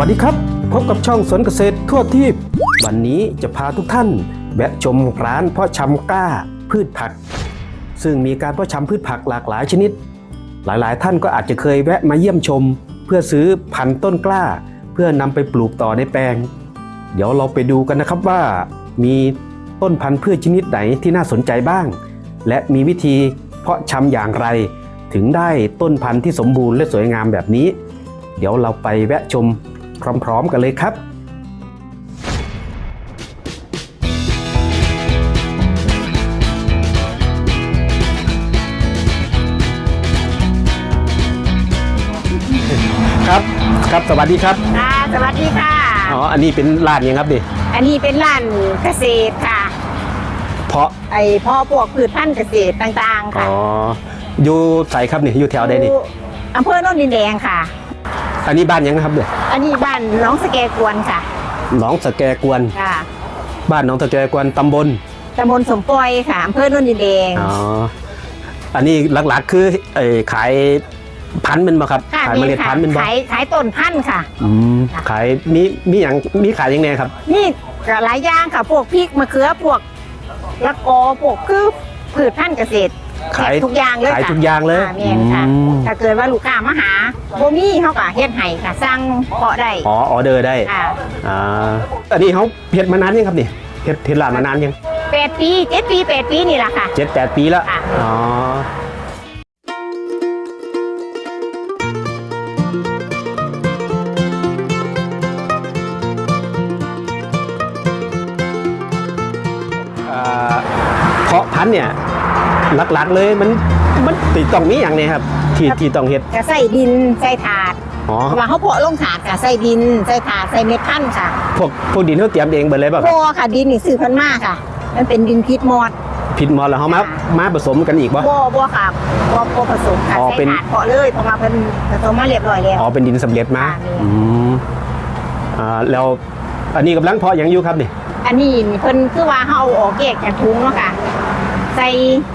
วัสดีครับ พบกับช่องสวนเกษตรทั่วทีปวันนี้จะพาทุกท่านแวะชมร้านเพาะชำกล้าพืชผัก ซึ่งมีการเพาะชำพืชผักหลากหลายชนิด หลายๆ ท่านก็อาจจะเคยแวะมาเยี่ยมชม เพื่อซื้อพันธุ์ต้นกล้า เพื่อนำไปปลูกต่อในแปลง เดี๋ยวเราไปดูกันนะครับว่า มีต้นพันธุ์พืชชนิดไหนที่น่าสนใจบ้าง และมีวิธีเพาะชำอย่างไร ถึงได้ต้นพันธุ์ที่สมบูรณ์และสวยงามแบบนี้เดี๋ยวเราไปแวะชม พร้อมๆกันเลยครับครับครับสวัสดีครับค่ะสวัสดีค่ะ อ๋ออันนี้เป็นร้านยังครับดิอันนี้เป็นร้านเกษตรค่ะ เพาะไอพ่อพวกพืชพันธุ์เกษตรต่างๆอ๋ค่ะออยู่ใส่ครับนี่อยู่แถวใดนี่อยู่อำเภอโนนดินแดงค่ะ อันนี้บ้านยังนะครับเนี่ยอันนี้บ้านน้องสแกกวนค่ะ หนองสแกกวน ค่ะบ้านหนองสแกกวนตำบล ตำบลสมปอยค่ะอำเภอโนนดินแดง อ๋อ อันนี้หลักๆคือเอ่อขายพันธุ์มันมาครับ ค่ะขายเมล็ดค่ะพันธุ์มันบ่ขายขายต้นพันธุ์ค่ะ อืมค่ะขายมีมีอย่างมีขายยังไงครับ นี่ก็หลายอย่างค่ะพวกพริกมะเขือพวกละกอพวกคือพืชพันธุ์เกษตร ขายทุกอย่างเลยขายค่ะทุกอย่างเลยค่ะแม่นค่ะอืม ถ้าเกิดว่าลูกค้ามาหาบ่มีเขาก็เฮ็ดให้ค่ะสั่งเพาะได้อ๋อออเดอร์ได้ค่ะอ่าอันนี้เขาเฮ็ดมานานยังครับนี่เฮ็ดเฮ็ดร้านมานานยังแปดปีเจ็ดปีแปดปีนี่แหละค่ะ เจ็ดแปดปีแล้วค่ะ อ๋ออ่าเพาะพันธุ์เนี่ย หลักๆเลยมันมันติดต้องมีอย่างเนี้ครับที่ที่ต้องเฮ็ดจะใส่ดินใส่ถาดอ๋อเพราะว่าเขาเพาะลงถาดค่ะใส่ดินใส่ถาดใส่เม็ดพันธุ์ค่ะพวกพวกดินเขาเตรียมเองเบิดเลยเปล่ะคโบรับค่ะดินนี่ซื้อเพันมากค่ะ มันเป็นดินพิษมอด ผิดหมดแล้วเขามาค่ะมาผสมกันอีกป่ะโบโบค่ะโบโบผสมค่ะอ๋อใส่เป็น ถาดเพาะเลยเพราะว่าเพิ่นผสมมาเรียบร้อยแล้ว อ๋อเป็นดินสำเร็จมาค่ะนี่อืมอ่าแล้วอันนี้กำลังเพาะหยังอยู่ครับนี่อันนี้นี่เพิ่นคือว่าเขาเอาออกแยกจากถุงเนาะค่ะ ใส่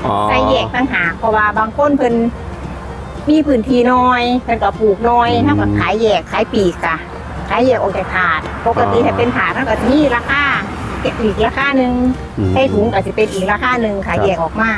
อ๋อ ใส่แยกต่างหากเพราะว่าบางคนเพิ่นมีพื้นที่น้อยเพิ่นก็ปลูกน้อยเท่ากับขายแยกขายปีกค่ะขายแยกออกจากถาด ปกติถ้าเป็นถาดเท่ากับที่ราคาอีกราคาหนึ่งอืม ให้ถุงก็จะเป็นอีกราคาหนึ่งครัค่ะบแยกออกมา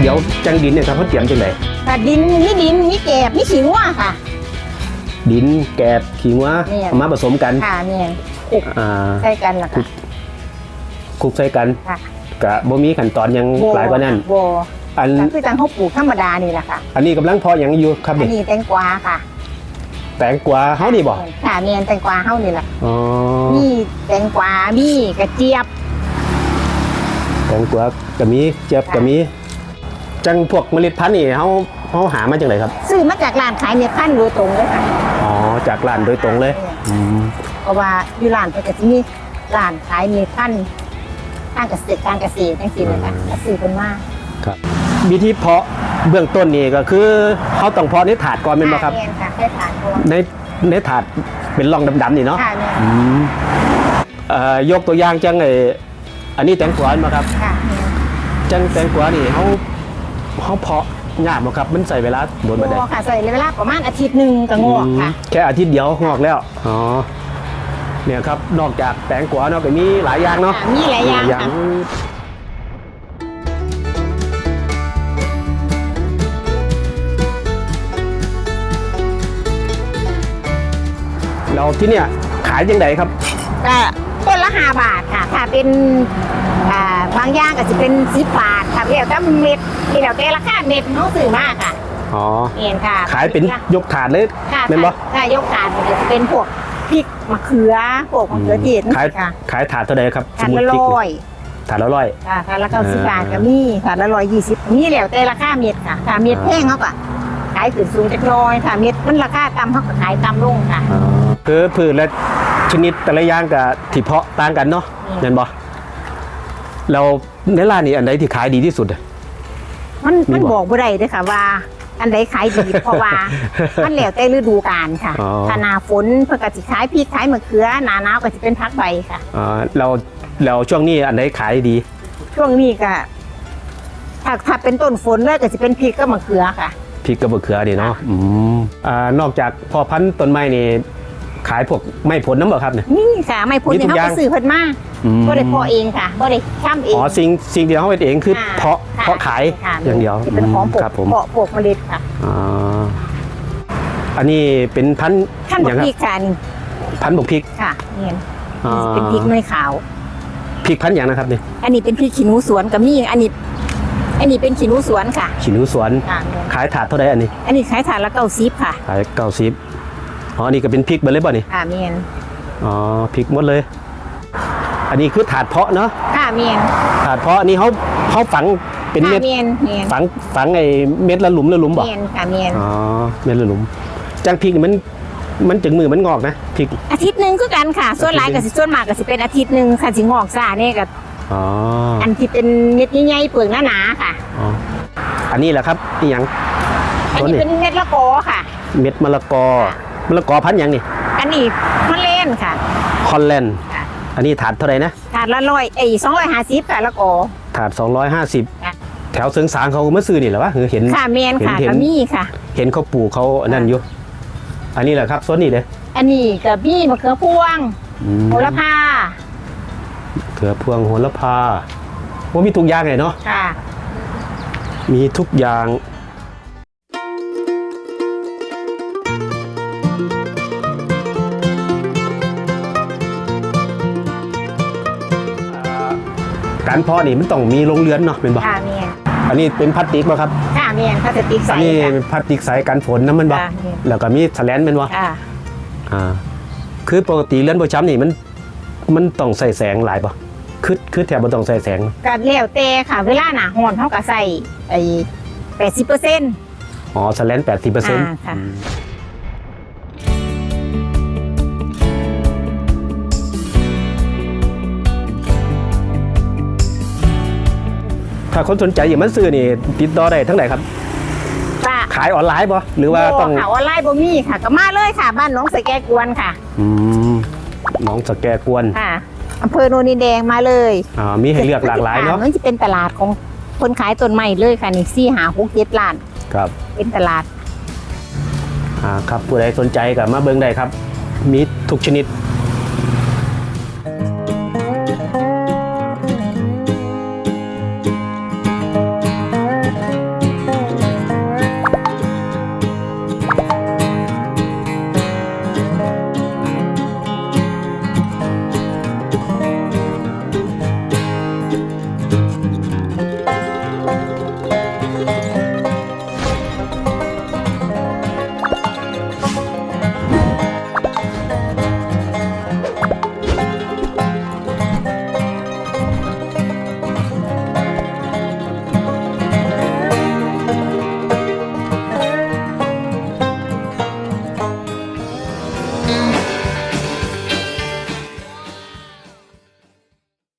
เดี๋ยวจังดินเนี่ยครับเขาเตรียมจังไหนแต่ดินมีดินมีแกบมีขิงว่าค่ะ ดินแกบขิงว่าเนี่ย เอามาผสมกันค่ะเนี่ยคลุกอ่าใส่กันล่ะค่ะ คลุกใส่กันค่ะ กะบ่มีขั้นตอนหยังหลายกว่านั้นโบอันก็คือจังเขาปลูกธรรมดานี่แหละค่ะ อันนี้กำลังเพาะหยังอยู่ครับอันนี่นี้แตงกวาค่ะแตงกวาเฮานี่บ่ค่ะเนียนแตงกวาเฮานี่แหละอ๋อมีแตงกวามีกระเจี๊ยบแตงกวาก็มีเจี๊ยบก็มี จังพวกเมล็ดพันธุ์นี่เฮาเฮาหามาจังไดครับ ซื้อมาจากร้านขายเม็ดพันธุ์โดยตรงเลยค่ะอ๋อจากร้านโดยตรงเลยอืมเพราะว่าอยู่ร้านเพิ่นก็สิมีร้านขายเม็ดพันธุ์ทางเกษตรการเกษตรจังซี่เลยค่ะก็ซื้อเพิ่นมาครับวิธีเพาะเบื้องต้นนี่ก็คือเขาต้องเพาะในถาดก่อนเป็นไหมครับเนียนค่ะแค่ทานตัวในในถาดเป็นร่องดำๆนี่เนาะค่ะเนี่ยอืมเอ่อยกตัวอย่างจังไออันนี้แตงกวามาครับค่ะจังแตงกวานี่เขา เขาเพาะยากบ่ครับมันใส่เวลาโดนมาได้งอกค่ะใส่เวลาประมาณอาทิตย์หนึงก็งอกค่ะอืมแค่อาทิตย์เดียวงอกแล้วอ๋อเนี่ยครับนอกจากแตงกวาเนาะก็มีหลายอย่างเนาะค่ะมีหลายอย่างค่ะเราที่เนี่ยขายยังไงครับก็ต้นละห้าบาทค่ะ ถ้าเป็นอ่าบางอย่างก็จะเป็นสิบบาท ค่ะเดี๋ยวถ้าเม็ดที่เราแต่ราคาเม็ดเขาซื้อมากค่ะอ๋อเห็นค่ะขายเป็นยกถาดเลยค่ะเป็นบ่ค่ะยกถาดมันก็จะเป็นพวกพริกมะเขือพวกมะเขือเทศขายค่ะขายถาดเท่าไหร่ครับถาดสมมุละติพริกร้นี่อยถาดละร้อยค่ะถาดละเก้าสิบอ่าบาทก็มีถาดละร้อยยี่สิบนี่แล้วแต่ราคาเม็ดค่ะถ้าเม็ดอ่าแพงเขาก็ขายขึ้นสูงจักหน้อยถ้าเม็ดมันราคาต่ำเขาก็ขายต่ำลงค่ะคือพืชและชนิดแต่ละอย่างกับที่เพาะต่างกันเนาะอืมเห็นบ่เรา ในร้านนี้อันไหนที่ขายดีที่สุดอะ มันมีมันบอกบอกบ่ได้เด้อค่ะว่า อันใดขายดี เพราะว่ามันแล้วแต่ฤดูกาลค่ะอ๋อ ถ้าหนาฝนเพื่อก็สิขายพริกขายมะเขือหนาหนาวก็จะเป็นพักใบค่ะเอ่อเราแล้วช่วงนี้อันไหนขายดี ช่วงนี้ก็ถ้าถ้าเป็นต้นฝนเลยก็จะเป็นพริกกับมะเขือค่ะ พริกกระเบือเขือดีเนาะอืมอ่านอกจากพอพันธุ์ต้นไม้นี่ ขายพวกไม้ผลน้ำเหรอครับเนี่ย นี่ค่ะไม่พ้นมีทุเนี่ยกเขาอย่าง ไปซื้อเพิ่นมาอืมบ่ได้เพาะเองค่ะบ่ได้ช่ำเอง อ๋อสิ่งสิ่งที่เขาเป็นเองคือค่ะเพาะค่ะเพาะขายค่ะอย่างเดียวที่เป็นของปลูกครับผมเพาะปลูกเมล็ดค่ะอ่าอันนี้เป็นพันธุ์ท่านอบอกย่างครัพริกค่ะนี่พันธุ์บกพริกค่ะเนี่ยอ่าเป็นพริกหน่วยขาว พริกพันธุ์อย่างนะครับเนี่ยอันนี้เป็นพริกขี้หนูสวนกับนี่อันนี้อันนี้เป็นขี้หนูสวนค่ะ ขินูสวน ค่ะเนี่ยขายถาดเท่าไหร่อันนี้ อันนี้ขายถาดละเก้าสิบค่ะขายเก้าสิบ อ๋ออันนี้ก็เป็นพริกเบอร์เลยป่ะนี่ค่ะเมียนอ๋อพริกหมดเลย อันนี้คือถาดเพาะเนาะค่ะเมียนถาดเพาะอันนี้เขาเขาฝังเป็นค่ะเม็ดเมียนเมียนฝังฝังไอ้เม็ดละหลุมละหลุมบ่เมียนค่ะเมียนอ๋อเม็ดละหลุมจังพริกนี่มันมันจึงมือมันงอกนะพริกอาทิตย์หนึ่งคือกันค่ะ ส่วนหลายก็สิส่วนมากก็สิเป็นอาทิตย์หนึ่งค่ะสิงอกซ่าเนี่ยก็อ๋ออันที่เป็นเม็ดใหญ่ๆเปลือกหนาๆค่ะอ๋ออันนี้แหละครับนี่ยังอันต้นนี้นี่เป็นเม็ดละโกอค่ะ เม็ดมะละกอค่ะ มะละกอพันธุ์หยังนี่อันนี้มันเล่นค่ะ ฮอลแลนด์ค่ะ อันนี้ถาดเท่าไหร่นะถาดละร้อยเอ้สองร้อยห้าสิบค่ะละโกอ ถาด ค่ะ 250 แถวเสืองสางเขาก็มาซื้อนี่แหละวะคือเห็น ค่ะเมียนค่ะเห็น ก็มีค่ะ เห็นเขาปลูกเขาอันนั่นอยู่ อันนี้แหละครับส่วนนี้เลยอันนี้กับมีมะเขือพวงอืมโหระพาเขือพวงโหระพาว่ามีทุกอย่างเลยเนาะ ค่ะ มีทุกอย่าง การเพาะนี่มันต้องมีโรงเรือนเนาะเป็นบ่ค่ะเมียนอันนี้เป็นพลาสติกบ่ครับค่ะเมียนพลาสติกอัใสนนี้ค่ะเป็นพลาสติกใสกันฝนนะมันบ่ค่ะเมียนแล้วก็มีแสลนเป็นบ่ค่ะอ่าคือปกติเรือนประจำนี่มันมันต้องใส่แสงหลายบ่คือคือแถบมันต้องใส่แสง ก็แล้วแต่ค่ะ เวลาหนาฮ้อนเขาก็ใส่ไอ้แปดสิบเปอร์เซ็นต์ อ๋อแสลน80%เปอร์เซ็นต์อ่าค่ะถ้าคนสนใจอย่างมันซื้อนี่ติดต่อได้ทั้งไหนครับ ค่ะขายออนไลน์บ่หรือว่าต้องข่าวออนไลน์บ่มีค่ะ ก็มาเลยค่ะ บ้านหน้องสะแกกวนค่ะ อืมน้องสแกกวนค่ะอำเภอโนนดินแดงมาเลยอ่ามีให้เลือกหลากหลายเนาะมันจะเป็นตลาดของคนขายต้นไม้เลยค่ะนี่ซี่หาหกเจ็ดล้าน ครับเป็นตลาด อ่าครับผู้ใดสนใจก็มาเบิ่งได้ครับ มีทุกชนิด